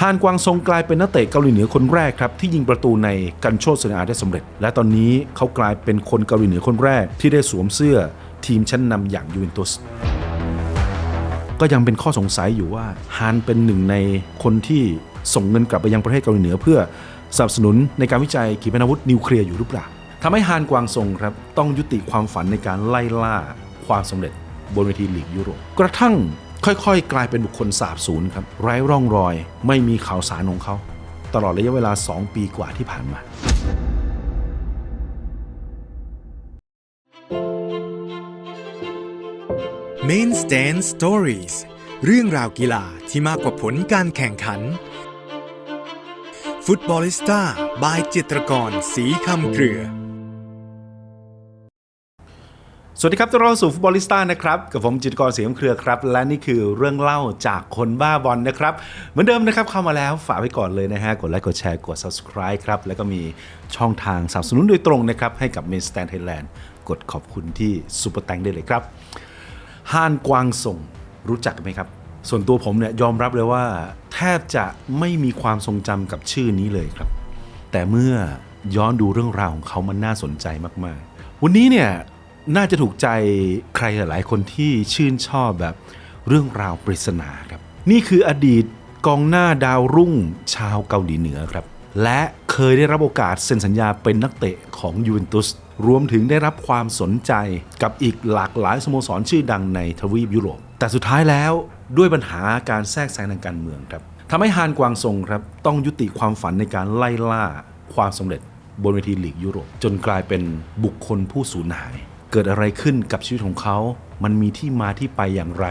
ฮานกวางซงกลายเป็นนักเตะเกาหลีเหนือคนแรกครับที่ยิงประตูในกันโชตเซนอาได้สำเร็จ และตอนนี้เขากลายเป็นคนเกาหลีเหนือคนแรกที่ได้สวมเสื้อทีมชั้นนำอย่างยูเวนตุสก็ยังเป็นข้อสงสัยอยู่ว่าฮานเป็นหนึ่งในคนที่ส่งเงินกลับไปยังประเทศเกาหลีเหนือเพื่อสนับสนุนในการวิจัยขีปนาวุธนิวเคลียร์อยู่หรือเปล่าทำให้ฮานกวางซงครับต้องยุติความฝันในการไล่ล่าความสำเร็จบนเวทีลีกยุโรปกระทั่ง ค่อยๆ กลายเป็นบุคคลสาบสูญครับไร้ร่องรอย ไม่มีข่าวสารของเขา ตลอดระยะเวลา 2 ปีกว่าที่ผ่านมา Main Stand Stories เรื่องราวกีฬาที่มากกว่าผลการแข่งขัน ฟุตบอลิสต้าบายจิตรกรสีคำเครือ วัสดีครับต้อนรับสู่ฟุตบอลิสต้านะครับกับผมจิตกรเสียงเครือครับ และนี่คือเรื่องเล่าจากคนบ้าบอลนะครับ เหมือนเดิมนะครับเข้ามาแล้วฝากไว้ก่อนเลยนะฮะกดไลค์กดแชร์กด subscribe ครับ แล้วก็มีช่องทางสนับสนุนโดยตรงนะครับ ให้กับ Main Stand Thailand กดขอบคุณที่ซูเปอร์แตงได้เลยครับฮานกวางซงรู้จักไหมครับ ส่วนตัวผมเนี่ยยอมรับเลยว่า แทบจะไม่มีความทรงจำกับชื่อนี้เลยครับ แต่เมื่อย้อนดูเรื่องราวของเขามันน่าสนใจมากๆ วันนี้เนี่ย น่าจะถูกใจใครหลาย ๆ คนที่ชื่นชอบแบบเรื่องราวปริศนาครับ นี่คืออดีตกองหน้าดาวรุ่งชาวเกาหลีเหนือครับ และเคยได้รับโอกาสเซ็นสัญญาเป็นนักเตะของยูเวนตุสรวมถึงได้รับความสนใจกับอีกหลากหลายสโมสรชื่อดังในทวีปยุโรป แต่สุดท้ายแล้วด้วยปัญหาการแทรกแซงทางการเมืองครับทำให้ฮานกวางซงครับต้องยุติความฝันในการไล่ล่าความสำเร็จบนเวทีลีกยุโรป จนกลายเป็นบุคคลผู้สูญหาย กิดอะไรขึ้นกับชีวิตของเขา มันมีที่มาที่ไปอย่างไร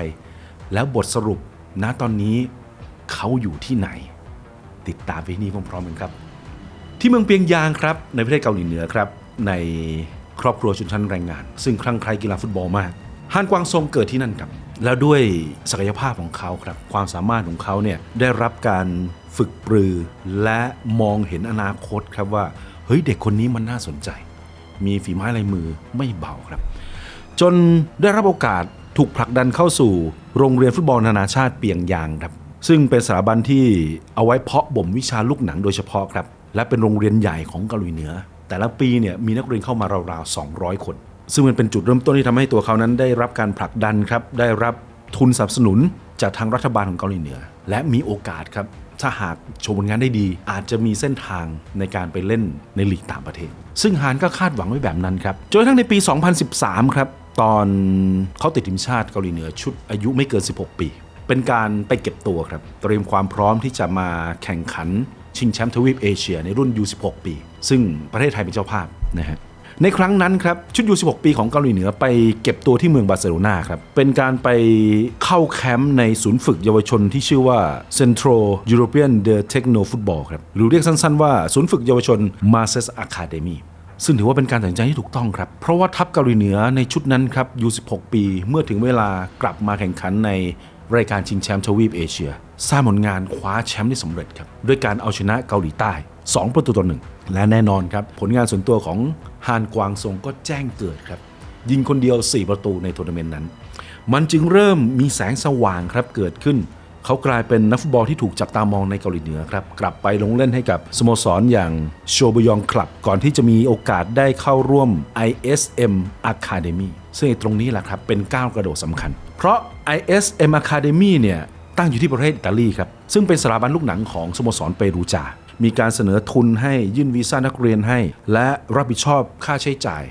แล้วบทสรุปณตอนนี้เขาอยู่ที่ไหน ติดตามไปที่นี่พร้อมๆกันครับ ที่เมืองเปียงยางครับ ในประเทศเกาหลีเหนือครับ ในครอบครัวชนชั้นแรงงาน ซึ่งคลั่งไคล้กีฬาฟุตบอลมากฮานกวางซงเกิดที่นั่นครับ แล้วด้วยศักยภาพของเขาครับ ความสามารถของเขาเนี่ยได้รับการฝึกปรือ และมองเห็นอนาคตครับว่า เฮ้ยเด็กคนนี้มันน่าสนใจ มีฝีไม้ลายมือไม่เบาครับ จนได้รับโอกาสถูกผลักดันเข้าสู่โรงเรียนฟุตบอลนานาชาติเปียงยางครับ ซึ่งเป็นสถาบันที่เอาไว้เพาะบ่มวิชาลูกหนังโดยเฉพาะครับ และเป็นโรงเรียนใหญ่ของเกาหลีเหนือ แต่ละปีเนี่ยมีนักเรียนเข้ามาราวๆ200 คน ซึ่งมันเป็นจุดเริ่มต้นที่ทำให้ตัวเขานั้นได้รับการผลักดันครับได้รับทุนสนับสนุนจากทางรัฐบาลของเกาหลีเหนือ และมีโอกาสครับ ถ้าหากโชว์ผลงานได้ดี อาจจะมีเส้นทางในการไปเล่นในลีกต่างประเทศ ซึ่งฮานก็คาดหวังไว้แบบนั้นครับจนกระทั่งในปี 2013 ครับ ตอนเขาติดทีมชาติเกาหลีเหนือชุดอายุไม่เกิน 16 ปี เป็นการไปเก็บตัวครับ เตรียมความพร้อมที่จะมาแข่งขันชิงแชมป์ทวีปเอเชียในรุ่น U16 ปี ซึ่งประเทศไทยเป็นเจ้าภาพนะฮะ ในครั้งนั้นครับชุดยู16 ปีของเกาหลีเหนือไปเก็บตัวที่เมืองบาร์เซโลนาครับ เป็นการไปเข้าแคมป์ในศูนย์ฝึกเยาวชนที่ชื่อว่า Central European The Techno Football ครับ หรือเรียกสั้นๆว่าศูนย์ฝึกเยาวชน m a r s e s Academy ซึ่งถือว่าเป็นการตัดสินใจที่ถูกต้องครับ เพราะว่าทัพเกาหลีเหนือในชุดนั้นครับยู16 ปีเมื่อถึงเวลากลับมาแข่งขันในรายการชิงแชมป์ทวีปเอเชีย สร้างผลงานคว้าแชมป์ได้สำเร็จครับด้วยการเอาชนะเกาหลีใต้ 2 ประตูต่อหนึ่ง และแน่นอนครับ ผลงานส่วนตัวของฮานกวางซงก็แจ้งเกิดครับ ยิงคนเดียว 4 ประตูในทัวร์นาเมนต์นั้น มันจึงเริ่มมีแสงสว่างครับเกิดขึ้น เขากลายเป็นนักฟุตบอลที่ถูกจับตามองในเกาหลีเหนือครับ กลับไปลงเล่นให้กับสโมสรอย่างโชบยองคลับ ก่อนที่จะมีโอกาสได้เข้าร่วม ISM Academy ซึ่งตรงนี้แหละครับเป็นก้าวกระโดดสำคัญ เพราะ ISM Academy เนี่ยตั้งอยู่ที่ประเทศอิตาลีครับซึ่งเป็นสถาบันลูกหนังของสโมสรเปรูจา มีการเสนอทุนให้ยื่นวีซ่านักเรียนให้ และรับผิดชอบค่าใช้จ่าย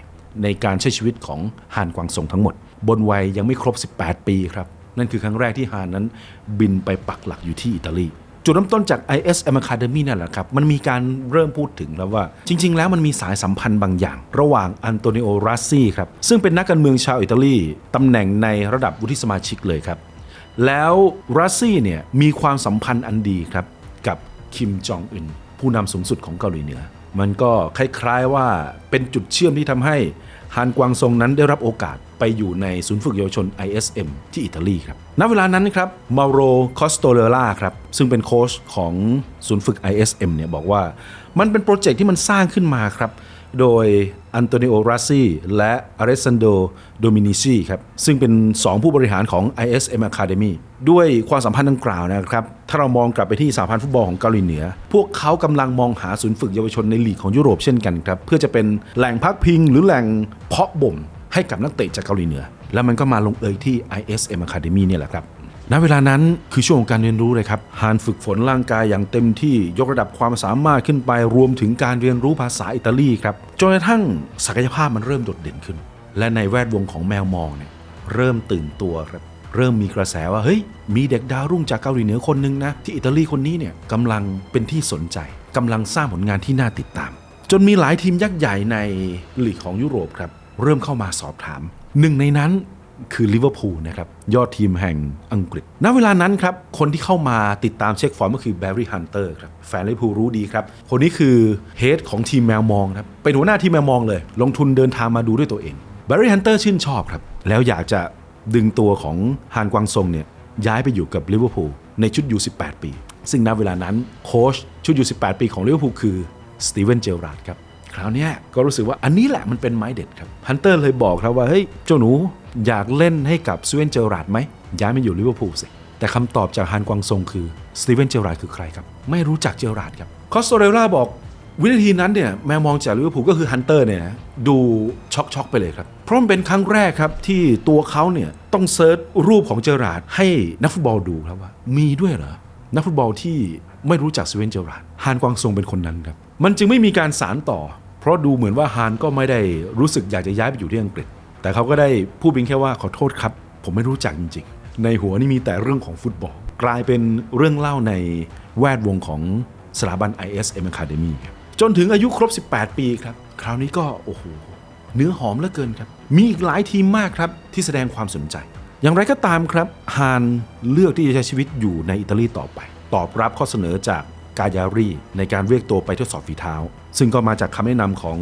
ในการใช้ชีวิตของฮานกวางซงทั้งหมด บนวัยยังไม่ครบ 18 ปีครับ นั่นคือครั้งแรกที่ฮานนั้นบินไปปักหลักอยู่ที่อิตาลีจุดเริ่มต้นจาก ISM Academy นั่นแหละครับ มันมีการเริ่มพูดถึงแล้วว่า จริง ๆ แล้วมันมีสายสัมพันธ์บางอย่าง ระหว่างอันโตนิโอรัสซี่ครับ ซึ่งเป็นนักการเมืองชาวอิตาลีตำแหน่งในระดับวุฒิสมาชิกเลยครับ แล้วรัสซี่เนี่ยมีความสัมพันธ์อันดีครับ กับคิมจองอึน ผู้นำสูงสุดของเกาหลีเหนือ มันก็คล้ายๆว่าเป็นจุดเชื่อมที่ทำให้ฮานกวางซงนั้นได้รับโอกาสไปอยู่ในศูนย์ฝึกเยาวชน ISM ที่อิตาลีครับ ณ เวลานั้นครับมาโรคอสโตเลล่าครับ ซึ่งเป็นโค้ชของศูนย์ฝึก ISM เนี่ยบอกว่า มันเป็นโปรเจกต์ที่มันสร้างขึ้นมาครับ โดยอันโตนิโอรัสซีและอเ e ซันโดโดมินิซีครับซึ่งเป็น 2 ผู้บริหารของ ISM Academy ด้วยความสัมพันธ์ดังกล่าวนะครับ ถ้าเรามองกลับไปที่สหพันธ์ฟุตบอลของเกาหลีเหนือ พวกเขากำลังมองหาศูนย์ฝึกเยาวชนในลีกของยุโรปเช่นกันครับ เพื่อจะเป็นแหล่งพักพิงหรือแหล่งเพาะบ่มให้กับนักเตะจากเกาหลีเหนือ แล้วมันก็มาลงเอยที่ ISM Academy เนี่ยแหละครับ ณเวลานั้นคือช่วงของการเรียนรู้เลยครับฮานฝึกฝนร่างกายอย่างเต็มที่ยกระดับความสามารถขึ้นไปรวมถึงการเรียนรู้ภาษาอิตาลีครับจนกระทั่งศักยภาพมันเริ่มโดดเด่นขึ้น และในแวดวงของแมวมองเนี่ยเริ่มตื่นตัวครับเริ่มมีกระแสว่าเฮ้ยมีเด็กดาวรุ่งจากเกาหลีเหนือคนหนึงนะที่อิตาลีคนนี้เนี่ยกำลังเป็นที่สนใจกำลังสร้างผลงานที่น่าติดตาม จนมีหลายทีมยักษ์ใหญ่ในลีกของยุโรปครับเริ่มเข้ามาสอบถาม หนึ่งในนั้น คือลิเวอร์พูลนะครับยอดทีมแห่งอังกฤษ ณ เวลานั้นครับ คนที่เข้ามาติดตามเช็คฟอร์มก็คือแบร์รี่ฮันเตอร์ครับ แฟนลิเวอร์พูลรู้ดีครับ คนนี้คือเฮดของทีมแมวมองครับ เป็นหัวหน้าทีมแมวมองเลย ลงทุนเดินทางมาดูด้วยตัวเองแบร์รี่ฮันเตอร์ชื่นชอบครับ แล้วอยากจะดึงตัวของฮานกวางซงเนี่ยย้ายไปอยู่กับลิเวอร์พูลในชุดยู18 ปี ซึ่งณเวลานั้นโค้ชชุดยู18 ปีของลิเวอร์พูลคือสตีเวนเจลราร์ดครับ คราวนี้ก็รู้สึกว่าอันนี้แหละมันเป็นไม้เด็ดครับฮันเตอร์เลยบอกครับว่าเฮ้ยเจ้าหนูอยากเล่นให้กับสตีเวนเจอราร์ดไหมย้ายมาอยู่ลิเวอร์พูลสิแต่คำตอบจากฮันกวางซงคือสตีเวนเจอราร์ดคือใครครับไม่รู้จักเจอราร์ดครับคอสโตเรล่าบอกวินาทีนั้นเนี่ยแมวมองจากลิเวอร์พูลก็คือฮันเตอร์เนี่ยนะดูช็อกช็อกไปเลยครับ เพราะมันเป็นครั้งแรกครับที่ตัวเขาเนี่ยต้องเซิร์ชรูปของเจอราร์ดให้นักฟุตบอลดูครับว่า มีด้วยเหรอ นักฟุตบอลที่ไม่รู้จักสเวนเจอราร์ดฮานกวางซงเป็นคนนั้นครับ มันจึงไม่มีการสารต่อ เพราะดูเหมือนว่าฮานก็ไม่ได้รู้สึกอยากจะย้ายไปอยู่ที่อังกฤษ แต่เขาก็ได้พูดเพียงแค่ว่าขอโทษครับ ผมไม่รู้จักจริงๆ ในหัวนี่มีแต่เรื่องของฟุตบอล กลายเป็นเรื่องเล่าในแวดวงของสถาบัน ISM Academy ครับจนถึงอายุครบ 18 ปีครับ คราวนี้ก็โอ้โหเนื้อหอมเหลือเกินครับ มีอีกหลายทีมมากครับที่แสดงความสนใจ อย่างไรก็ตามครับฮานเลือกที่จะใช้ชีวิตอยู่ในอิตาลีต่อไป ตอบรับข้อเสนอจาก กายารีในการเรียกตัวไปทดสอบฝีเท้า ซึ่งก็มาจากคำแนะนำของ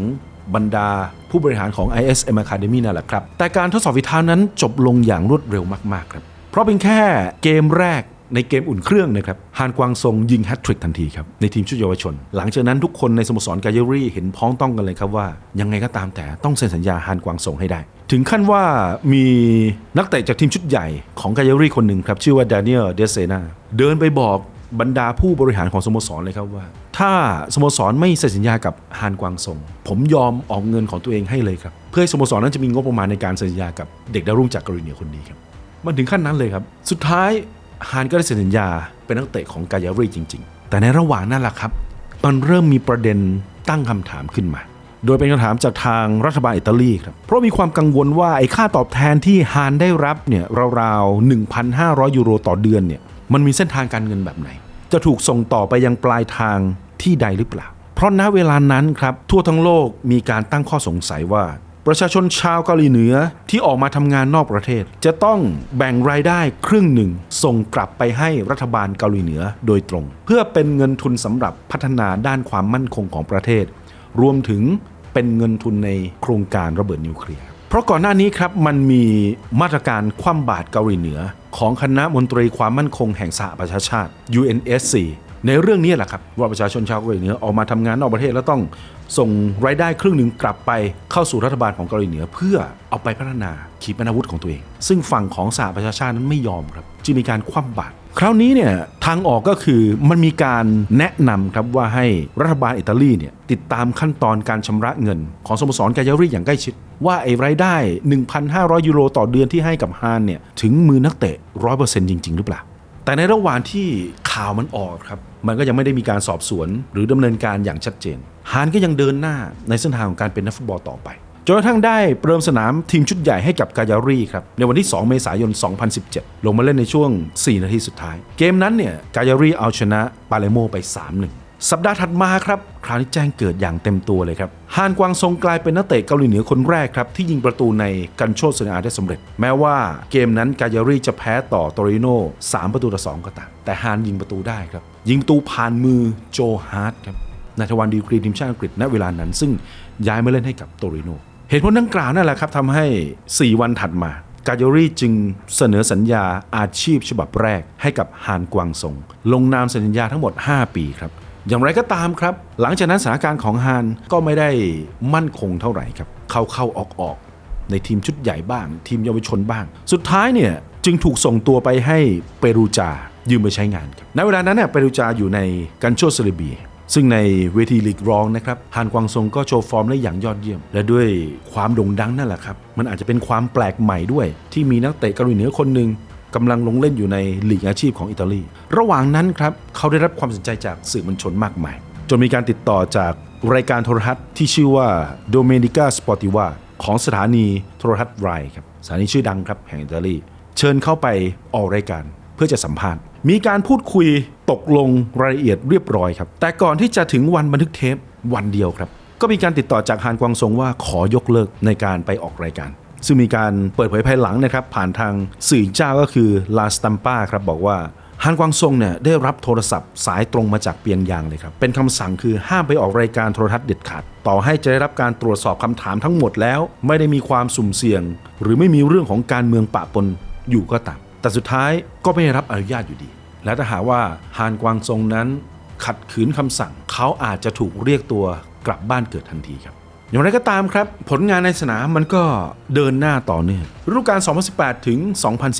บรรดาผู้บริหารของ ISM Academy นั่นแหละครับ แต่การทดสอบฝีเท้านั้นจบลงอย่างรวดเร็วมากๆครับ เพราะเป็นแค่เกมแรกในเกมอุ่นเครื่องนะครับฮานกวางซงยิงแฮตทริกทันทีครับ ในทีมชุดเยาวชน หลังจากนั้นทุกคนในสโมสรกายารีเห็นพ้องต้องกันเลยครับว่า ยังไงก็ตามแต่ต้องเซ็นสัญญาฮานกวางซงให้ได้ ถึงขั้นว่ามีนักเตะจากทีมชุดใหญ่ของกายารีคนหนึ่งครับ ชื่อว่าดานิเอลเดเซนาเดินไปบอก บรรดาผู้บริหารของสโมสรเลยครับว่า ถ้าสโมสรไม่เซ็นสัญญากับฮานกวางซงผมยอมออกเงินของตัวเองให้เลยครับ เพื่อให้สโมสรนั้นจะมีงบประมาณในการเซ็นสัญญากับเด็กดาวรุ่งจากเกาหลีเหนือคนนี้ครับมันถึงขั้นนั้นเลยครับ สุดท้ายฮานก็ได้เซ็นสัญญาเป็นนักเตะของกายารีจริง ๆ แต่ในระหว่างนั้นแหละครับ มันเริ่มมีประเด็นตั้งคำถามขึ้นมา โดยเป็นคำถามจากทางรัฐบาลอิตาลีครับ เพราะมีความกังวลว่าไอ้ค่าตอบแทนที่ฮานได้รับเนี่ยราวๆ 1,500 ยูโรต่อเดือนเนี่ย มันมีเส้นทางการเงินแบบไหน จะถูกส่งต่อไปยังปลายทางที่ใดหรือเปล่า เพราะณเวลานั้นครับทั่วทั้งโลกมีการตั้งข้อสงสัยว่า ประชาชนชาวเกาหลีเหนือที่ออกมาทำงานนอกประเทศ จะต้องแบ่งรายได้ครึ่งหนึ่ง ส่งกลับไปให้รัฐบาลเกาหลีเหนือโดยตรง เพื่อเป็นเงินทุนสำหรับพัฒนาด้านความมั่นคงของประเทศ รวมถึงเป็นเงินทุนในโครงการระเบิดนิวเคลียร์ เพราะก่อนหน้านี้ครับมันมีมาตรการคว่ำบาตรเกาหลีเหนือ ของคณะมนตรีความมั่นคงแห่งสหประชาชาติ UNSC ในเรื่องนี้แหละครับว่าประชาชนชาวเกาหลีเหนือออกมาทำงานนอกประเทศแล้วต้องส่งรายได้ครึ่งหนึ่งกลับไปเข้าสู่รัฐบาลของเกาหลีเหนือ เพื่อเอาไปพัฒนาขีปนาวุธของตัวเอง ซึ่งฝั่งของสหประชาชาตินั้นไม่ยอมครับจึงมีการคว่ำบาตร คราวนี้เนี่ยทางออกก็คือมันมีการแนะนำครับว่าให้รัฐบาลอิตาลีเนี่ยติดตามขั้นตอนการชำระเงิน ของสโมสรกายารีอย่างใกล้ชิด ว่าไอ้รายได้ 1,500 ยูโรต่อเดือนที่ให้กับฮานเนี่ยถึงมือนักเตะ 100%จริง ๆ หรือเปล่า แต่ในระหว่างที่ข่าวมันออกครับมันก็ยังไม่ได้มีการสอบสวน หรือดำเนินการอย่างชัดเจนฮานก็ยังเดินหน้าในเส้นทางของการเป็นนักฟุตบอลต่อไป จนกระทั่งได้เริ่มสนามทีมชุดใหญ่ให้กับกายารีครับ ในวันที่ 2 เมษายน 2017 ลงมาเล่นในช่วง 4 นาทีสุดท้าย เกมนั้นเนี่ยกายารีเอาชนะปาเลโมไป 3-1 สัปดาห์ถัดมาครับ คราวนี้แจ้งเกิดอย่างเต็มตัวเลยครับฮานกวางซงกลายเป็นนักเตะเกาหลีเหนือคนแรกครับ ที่ยิงประตูในกันโชตเซนอาได้สำเร็จ แม้ว่าเกมนั้นกายารีจะแพ้ต่อโตริโน่3ประตูต่อ2ก็ตามแต่ฮานยิงประตูได้ครับยิงประตูผ่านมือโจฮาร์ดครับนายทวันดีกรีทีมชาติอังกฤษณเวลานั้น ซึ่งย้ายมาเล่นให้กับโตริโน เหตุผลดังกล่าวนั่นแหละครับทำให้ 4 วันถัดมากาโยรี่จึงเสนอสัญญาอาชีพฉบับแรกให้กับฮานกวางซงลงนามสัญญาทั้งหมด 5 ปีครับ อย่างไรก็ตามครับ หลังจากนั้นสถานการณ์ของฮานก็ไม่ได้มั่นคงเท่าไหร่ครับ เข้าเข้าออกออกในทีมชุดใหญ่บ้าง ทีมเยาวชนบ้าง สุดท้ายเนี่ยจึงถูกส่งตัวไปให้เปรูจายืมไปใช้งานครับณเวลานั้นเนี่ยเปรูจาอยู่ในกันโชเซเลเบีย ซึ่งในเวทีลีกร้องนะครับฮานกวางซงก็โชว์ฟอร์มได้อย่างยอดเยี่ยม และด้วยความโด่งดังนั่นแหละครับ มันอาจจะเป็นความแปลกใหม่ด้วย ที่มีนักเตะเกาหลีเหนือคนหนึ่งกำลังลงเล่นอยู่ในลีกอาชีพของอิตาลี ระหว่างนั้นครับเขาได้รับความสนใจจากสื่อมวลชนมากมาย จนมีการติดต่อจากรายการโทรทัศน์ที่ชื่อว่า Domenica Sportiva ของสถานีโทรทัศน์ไรครับสถานีชื่อดังครับแห่งอิตาลี เชิญเข้าไปออกรายการเพื่อจะสัมภาษณ์ มีการพูดคุยตกลงรายละเอียดเรียบร้อยครับ แต่ก่อนที่จะถึงวันบันทึกเทปวันเดียวครับ ก็มีการติดต่อจากฮานกวางซงว่าขอยกเลิกในการไปออกรายการ ซึ่งมีการเปิดเผยภายหลังนะครับผ่านทางสื่อเจ้าก็คือลาสตัมปาครับบอกว่าฮานกวางซงเนี่ยได้รับโทรศัพท์สายตรงมาจากเปียงยางเลยครับ เป็นคำสั่งคือห้ามไปออกรายการโทรทัศน์เด็ดขาด ต่อให้จะได้รับการตรวจสอบคำถามทั้งหมดแล้ว ไม่ได้มีความสุ่มเสี่ยง หรือไม่มีเรื่องของการเมืองปะปนอยู่ก็ตาม แต่สุดท้ายก็ไม่ได้รับอนุญาตอยู่ดี และถ้าหากว่าฮานกวางซงนั้นขัดขืนคำสั่ง เขาอาจจะถูกเรียกตัวกลับบ้านเกิดทันทีครับ อย่างไรก็ตามครับ ผลงานในสนามมันก็เดินหน้าต่อเนื่องฤดูกาล 2018 ถึง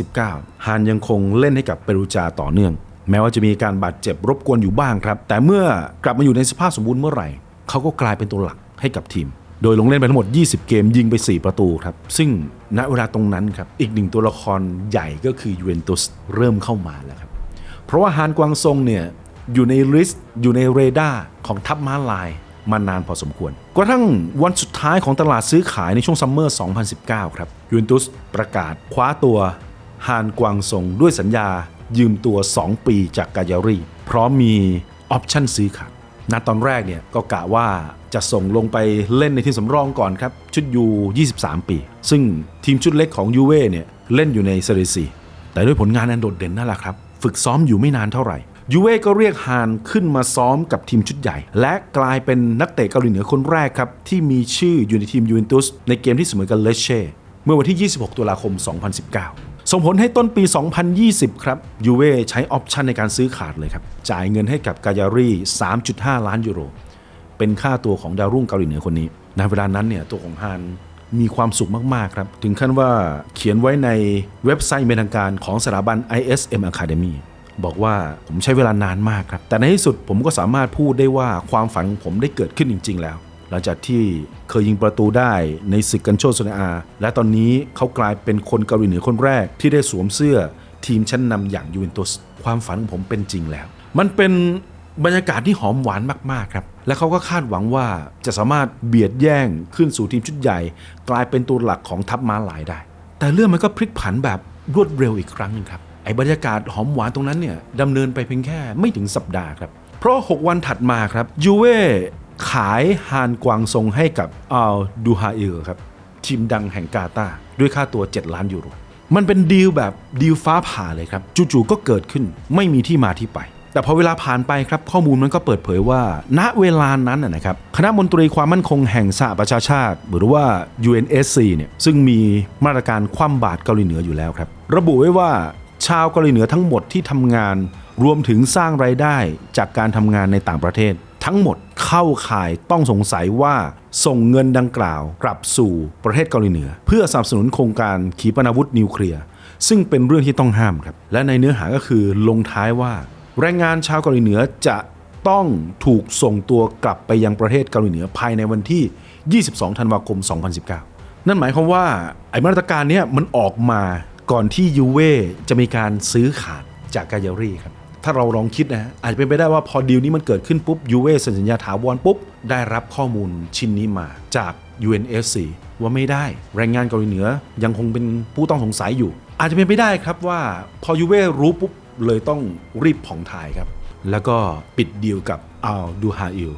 2019 ฮานยังคงเล่นให้กับเปรูจาต่อเนื่อง แม้ว่าจะมีการบาดเจ็บรบกวนอยู่บ้างครับ แต่เมื่อกลับมาอยู่ในสภาพสมบูรณ์เมื่อไหร่ เขาก็กลายเป็นตัวหลักให้กับทีม โดยลงเล่นไปทั้งหมด 20 เกมยิงไป 4 ประตูครับ ซึ่งณเวลาตรงนั้นครับ อีกหนึ่งตัวละครใหญ่ก็คือยูเวนตุสเริ่มเข้ามาแล้วครับ เพราะว่าฮานกวางซงเนี่ยอยู่ในลิสต์อยู่ในเรดาร์ของทัพม้าลายมานานพอสมควร กระทั่งวันสุดท้ายของตลาดซื้อขายในช่วงซัมเมอร์ 2019 ครับยูเวนตุสประกาศคว้าตัวฮานกวางซงด้วยสัญญายืมตัว 2 ปีจากกายารีพร้อมมีออปชั่นซื้อขาย ดตอนแรกเนี่ยก็กะว่าจะส่งลงไปเล่นในทีมสำรองก่อนครับ ชุดยู 23 ปี ซึ่งทีมชุดเล็กของยูเว่เนี่ยเล่นอยู่ในเซเรียซีแต่ด้วยผลงานอันโดดเด่นนั่นแหละครับ ฝึกซ้อมอยู่ไม่นานเท่าไหร่ยูเว่ก็เรียกฮานขึ้นมาซ้อมกับทีมชุดใหญ่ และกลายเป็นนักเตะเกาหลีเหนือคนแรกครับ ที่มีชื่ออยู่ในทีมยูเวนตุสในเกมที่เสมอกับเลเช่เมื่อวันที่ 26 ตุลาคม 2019 ส่งผลให้ต้นปี 2020 ครับยูเว่ใช้ออปชันในการซื้อขาดเลยครับ จ่ายเงินให้กับกายารี3.5 ล้านยูโร เป็นค่าตัวของดาวรุ่งเกาหลีเหนือคนนี้ในเวลานั้นเนี่ยตัวของฮานมีความสุขมาก ๆ ครับ ถึงขั้นว่าเขียนไว้ในเว็บไซต์เป็นทางการของสถาบัน ISM Academy บอกว่าผมใช้เวลานานมากครับ แต่ในที่สุดผมก็สามารถพูดได้ว่าความฝันของผมได้เกิดขึ้นจริง ๆ แล้ว หลังจากที่เคยยิงประตูได้ในศึกกันโชคโซนอา และตอนนี้เขากลายเป็นคนเกาหลีเหนือคนแรกที่ได้สวมเสื้อทีมชั้นนำอย่างยูเวนตุสความฝันของผมเป็นจริงแล้ว มันเป็นบรรยากาศที่หอมหวานมากๆครับ และเขาก็คาดหวังว่าจะสามารถเบียดแย่งขึ้นสู่ทีมชุดใหญ่ กลายเป็นตัวหลักของทัพม้าลายได้ แต่เรื่องมันก็พลิกผันแบบรวดเร็วอีกครั้งหนึงครับไอ้บรรยากาศหอมหวานตรงนั้นเนี่ยดำเนินไปเพียงแค่ไม่ถึงสัปดาห์ครับ เพราะ 6 วันถัดมาครับยูเว่ ขายฮานกวางซงให้กับอัลดูฮาอิลครับทีมดังแห่งกาตาร์ด้วยค่าตัว 7 ล้านยูโร มันเป็นดีลแบบดีลฟ้าผ่าเลยครับ จู่ๆก็เกิดขึ้นไม่มีที่มาที่ไป แต่พอเวลาผ่านไปครับข้อมูลมันก็เปิดเผยว่า ณเวลานั้นนะนะครับคณะมนตรีความมั่นคงแห่งสหประชาชาติ หรือว่า UNSC เนี่ยซึ่งมีมาตรการคว่ำบาตรเกาหลีเหนืออยู่แล้วครับ ระบุไว้ว่าชาวเกาหลีเหนือทั้งหมดที่ทำงาน รวมถึงสร้างไรายได้จากการทำงานในต่างประเทศ ทั้งหมดเข้าข่ายต้องสงสัยว่าส่งเงินดังกล่าวกลับสู่ประเทศเกาหลีเหนือ เพื่อสนับสนุนโครงการขีปนาวุธนิวเคลียร์ซึ่งเป็นเรื่องที่ต้องห้ามครับ และในเนื้อหาก็คือลงท้ายว่า แรงงานชาวเกาหลีเหนือจะต้องถูกส่งตัวกลับไปยังประเทศเกาหลีเหนือภายในวันที่ 22 ธันวาคม 2019 นั่นหมายความว่าไอ้มาตรการนี้มันออกมาก่อนที่ยูเว่จะมีการซื้อขาดจากกายารีครับ ถ้าเราลองคิดนะอาจจะเป็นไปได้ว่าพอดีลนี้มันเกิดขึ้นปุ๊บยูเว่เซ็นสัญญาถาวรปุ๊บ ได้รับข้อมูลชิ้นนี้มาจาก UNSC ว่าไม่ได้ แรงงานเกาหลีเหนือยังคงเป็นผู้ต้องสงสัยอยู่ อาจจะเป็นไปได้ครับว่าพอยูเว่รู้ปุ๊บเลยต้องรีบผ่องถ่ายครับ แล้วก็ปิดดีลกับอัลดูฮาอิล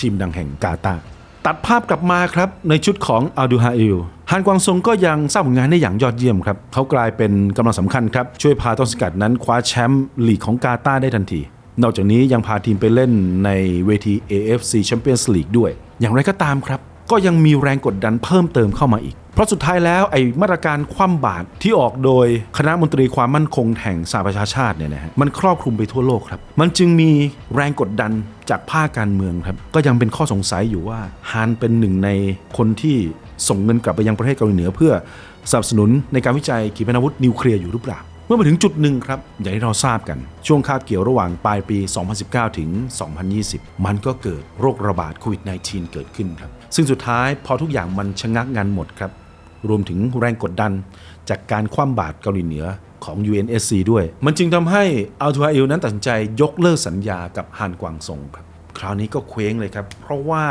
ทีมดังแห่งกาตาร์ตัดภาพกลับมาครับในชุดของอัลดูฮาอิล ฮานกวางซงก็ยังสร้างผลงานได้อย่างยอดเยี่ยมครับเขากลายเป็นกำลังสำคัญครับ ช่วยพาต้นสกัดนั้นคว้าแชมป์ลีกของกาตาร์ได้ทันที นอกจากนี้ยังพาทีมไปเล่นในเวที AFC Champions League ด้วย อย่างไรก็ตามครับ ก็ยังมีแรงกดดันเพิ่มเติมเข้ามาอีก เพราะสุดท้ายแล้วไอ้มาตรการคว่ำบาตรที่ออกโดยคณะมนตรีความมั่นคงแห่งสหประชาชาติเนี่ยนะฮะมันครอบคลุมไปทั่วโลกครับ มันจึงมีแรงกดดันจากภาคการเมืองครับก็ยังเป็นข้อสงสัยอยู่ว่าฮานเป็นหนึ่งในคนที่ ส่งเงินกลับไปยังประเทศเกาหลีเหนือ เพื่อสนับสนุนในการวิจัยขีปนาวุธนิวเคลียร์อยู่หรือเปล่า เมื่อมาถึงจุดหนึ่งครับ อย่างที่เราทราบกัน ช่วงคาบเกี่ยวระหว่างปลายปี 2019 ถึง 2020 มันก็เกิดโรคระบาดโควิด -19 เกิดขึ้นครับ ซึ่งสุดท้ายพอทุกอย่างมันชะงักงันหมดครับ รวมถึงแรงกดดัน จากการคว่ำบาตรเกาหลีเหนือของ UNSC ด้วย มันจึงทำให้อัลทูอาอิลนั้นตัดสินใจยกเลิกสัญญากับฮานกวางซงครับ คราวนี้ก็เคว้งเลยครับ เพราะว่า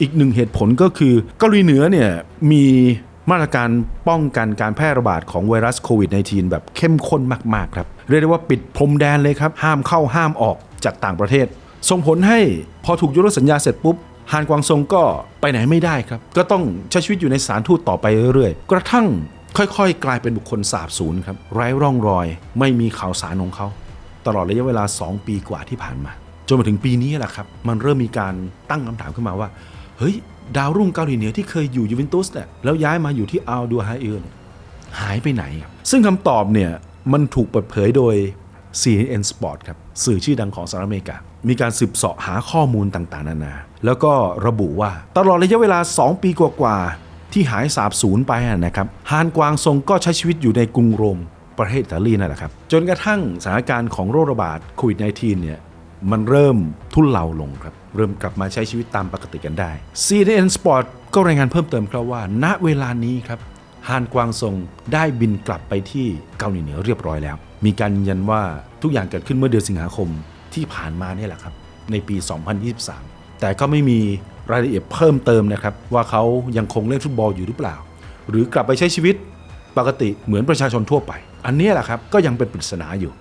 อีกหนึ่งเหตุผลก็คือเกาหลีเหนือเนี่ยมีมาตรการป้องกันการแพร่ระบาดของไวรัสโควิด -19 แบบเข้มข้นมากๆครับเรียกได้ว่าปิดพรมแดนเลยครับ ห้ามเข้าห้ามออกจากต่างประเทศ ส่งผลให้พอถูกยกเลิกสัญญาเสร็จปุ๊บฮานกวางซงก็ไปไหนไม่ได้ครับ ก็ต้องใช้ชีวิตอยู่ในสถานทูตต่อไปเรื่อยๆ กระทั่งค่อยๆ กลายเป็นบุคคลสาบสูญครับไร้ร่องรอย ไม่มีข่าวสารของเขา ตลอดระยะเวลา 2 ปีกว่าที่ผ่านมา จนมาถึงปีนี้แหละครับ มันเริ่มมีการตั้งคำถามขึ้นมาว่า เฮ้ย ดาวรุ่งเกาหลีเหนือที่เคยอยู่ยูเวนตุสเนี่ยแล้วย้ายมาอยู่ที่อัลดูไฮเอลเนี่ยหายไปไหนครับ ซึ่งคำตอบเนี่ย มันถูกเปิดเผยโดย CNN Sport ครับ สื่อชื่อดังของสหรัฐอเมริกา มีการสืบเสาะหาข้อมูลต่างๆ นานา แล้วก็ระบุว่าตลอดระยะเวลา 2 ปีกว่าๆที่หายสาบสูญไปนะครับฮานกวางซงก็ใช้ชีวิตอยู่ในกรุงโรมประเทศอิตาลีนั่นแหละครับ จนกระทั่งสถานการณ์ของโรคระบาดโควิด -19 เนี่ยมันเริ่มทุเลาลงครับ เริ่มกลับมาใช้ชีวิตตามปกติกันได้ CNN Sport ก็รายงานเพิ่มเติมครับว่า ณเวลานี้ครับฮานกวางซงได้บินกลับไปที่เกาหลีเหนือเรียบร้อยแล้ว มีการยืนยันว่าทุกอย่างเกิดขึ้นเมื่อเดือนสิงหาคมที่ผ่านมาเนี่ยแหละครับ ในปี 2023 แต่ก็ไม่มีรายละเอียดเพิ่มเติมนะครับ ว่าเขายังคงเล่นฟุตบอลอยู่หรือเปล่า หรือกลับไปใช้ชีวิตปกติเหมือนประชาชนทั่วไป อันนี้แหละครับก็ยังเป็นปริศนาอยู่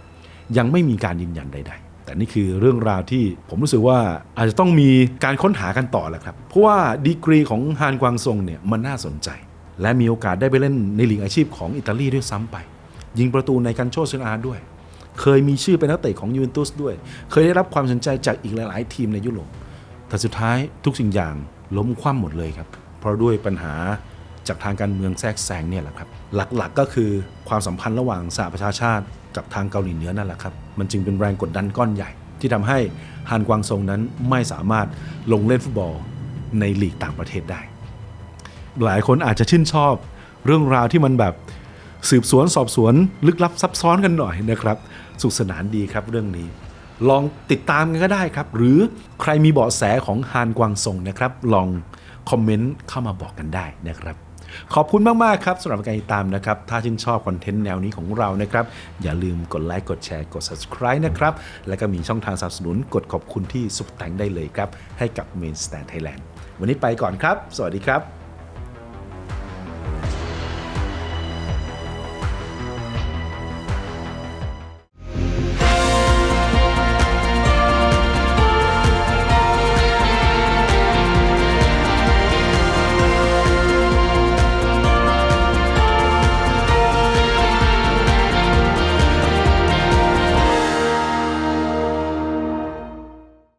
ยังไม่มีการยืนยันใด ๆ แต่นี่คือเรื่องราวที่ผมรู้สึกว่าอาจจะต้องมีการค้นหากันต่อแหละครับ เพราะว่าดีกรีของฮานกวางซงเนี่ยมันน่าสนใจ และมีโอกาสได้ไปเล่นในลีกอาชีพของอิตาลีด้วยซ้ำไป ยิงประตูในกันโชเซนาด้วย เคยมีชื่อเป็นนักเตะของยูเวนตุสด้วย เคยได้รับความสนใจจากอีกหลาย ๆ ทีมในยุโรปแต่สุดท้ายทุกสิ่งอย่างล้มคว่ำหมดเลยครับ เพราะด้วยปัญหา จากทางการเมืองแทรกแซงเนี่ยแหละครับ หลักๆก็คือความสัมพันธ์ระหว่างสหประชาชาติกับทางเกาหลีเหนือนั่นแหละครับ มันจึงเป็นแรงกดดันก้อนใหญ่ ที่ทำให้ฮานกวางซงนั้นไม่สามารถลงเล่นฟุตบอลในลีกต่างประเทศได้ หลายคนอาจจะชื่นชอบเรื่องราวที่มันแบบสืบสวนสอบสวนลึกลับซับซ้อนกันหน่อยนะครับสุขสนานดีครับเรื่องนี้ ลองติดตามกันก็ได้ครับ หรือใครมีเบาะแสของฮานกวางซงนะครับ ลองคอมเมนต์เข้ามาบอกกันได้นะครับ ขอบคุณมาก ๆ ครับสำหรับการติดตามนะครับ ถ้าชื่นชอบคอนเทนต์แนวนี้ของเรานะครับ อย่าลืมกดไลค์กดแชร์กด subscribe นะครับ แล้วก็มีช่องทางสนับสนุนกดขอบคุณที่สุดแตงได้เลยครับ ให้กับ Main Stand Thailand วันนี้ไปก่อนครับ สวัสดีครับ